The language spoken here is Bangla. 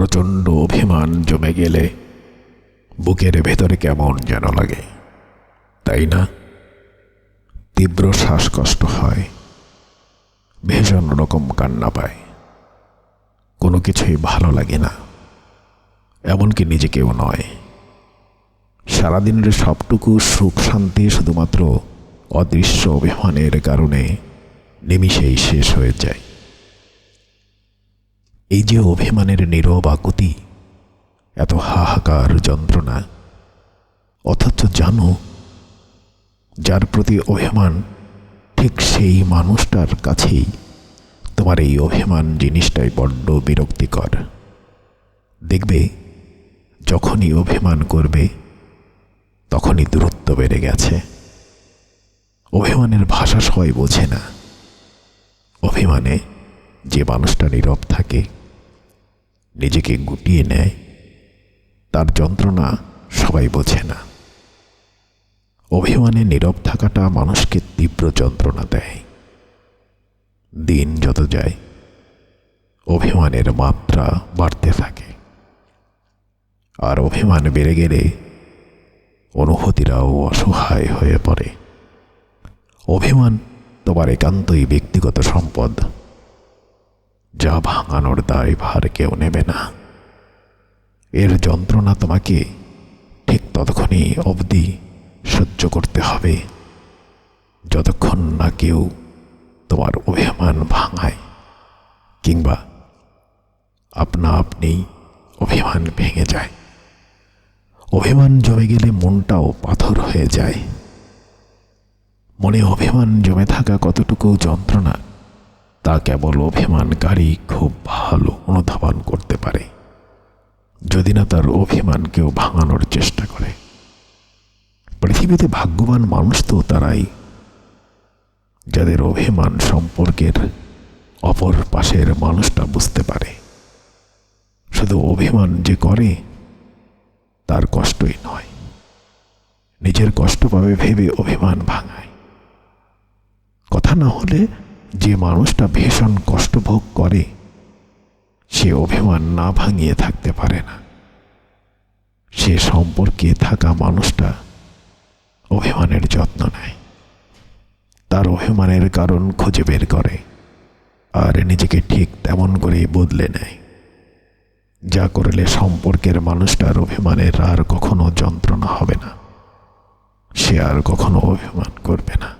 প্রচণ্ড অভিমান জমে গেলে বুকের ভেতরে কেমন যেন লাগে। তাই না? তীব্র শ্বাসকষ্ট হয়, ভীষণ রকম কান্না পায়। কোনো কিছুই ভালো লাগে না, এমনকি নিজেকেও নয়। সারাদিনের সবটুকু সুখ শান্তি শুধুমাত্র অদৃশ্য অভিমানের কারণে নিমিষেই শেষ হয়ে যায়। এই যে অভিমানের নীরব আকুতি, এত হাহাকার যন্ত্রণা, অথচ জানো, যার প্রতি অভিমান, ঠিক সেই মানুষটার কাছেই তোমার এই অভিমান জিনিসটাই বড্ড বিরক্তিকর। দেখবে, যখনই অভিমান করবে, তখনই দূরত্ব বেড়ে গেছে। অভিমানের ভাষা সবাই বোঝে না। অভিমানে যে মানুষটা নীরব থাকে নিজেকে গুটিয়ে নেয়, তার যন্ত্রণা সবাই বোঝে না। অভিমানে নীরব থাকাটা মানুষকে তীব্র যন্ত্রণা দেয়। দিন যত যায়, অভিমানের মাত্রা বাড়তে থাকে। আর অভিমান বেড়ে গেলে অনুভূতিরাও অসহায় হয়ে পড়ে। অভিমান তোমার একান্তই ব্যক্তিগত সম্পদ। যা ভাঙানোর দায় ভার কেউ নেবে না। এর যন্ত্রণা তোমাকে ঠিক ততক্ষণই অবধি সহ্য করতে হবে। যতক্ষণ না কেউ তোমার অভিমান ভাঙায় কিংবা আপনা আপনি অভিমান ভেঙে যায়। অভিমান জমে গেলে মনটাও পাথর হয়ে যায়। মনে অভিমান জমে থাকা কতটুকু যন্ত্রণা তা কেবল অভিমানকারী খুব ভালো অনুধাবন করতে পারে। যদি না তার অভিমানকেও ভাঙানোর চেষ্টা করে। পৃথিবীতে ভাগ্যবান মানুষ তো তারাই। যাদের অভিমান সম্পর্কের অপর পাশের মানুষটা বুঝতে পারে। শুধু অভিমান যে করে, তার কষ্টই নয়। নিজের কষ্ট পাবে ভেবে অভিমান ভাঙায়। কথা না হলে যে মানুষটা ভীষণ কষ্ট ভোগ করে, সে অভিমান না ভাঙিয়ে থাকতে পারে না। সে সম্পর্কে থাকা মানুষটা অভিমানের যত্ন নেয়। তার অভিমানের কারণ খুঁজে বের করে আর নিজেকে ঠিক তেমন করেই বদলে নেয়। যা করলে সম্পর্কের মানুষটার অভিমানের আর কখনো যন্ত্রণা হবে না। সে আর কখনো অভিমান করবে না।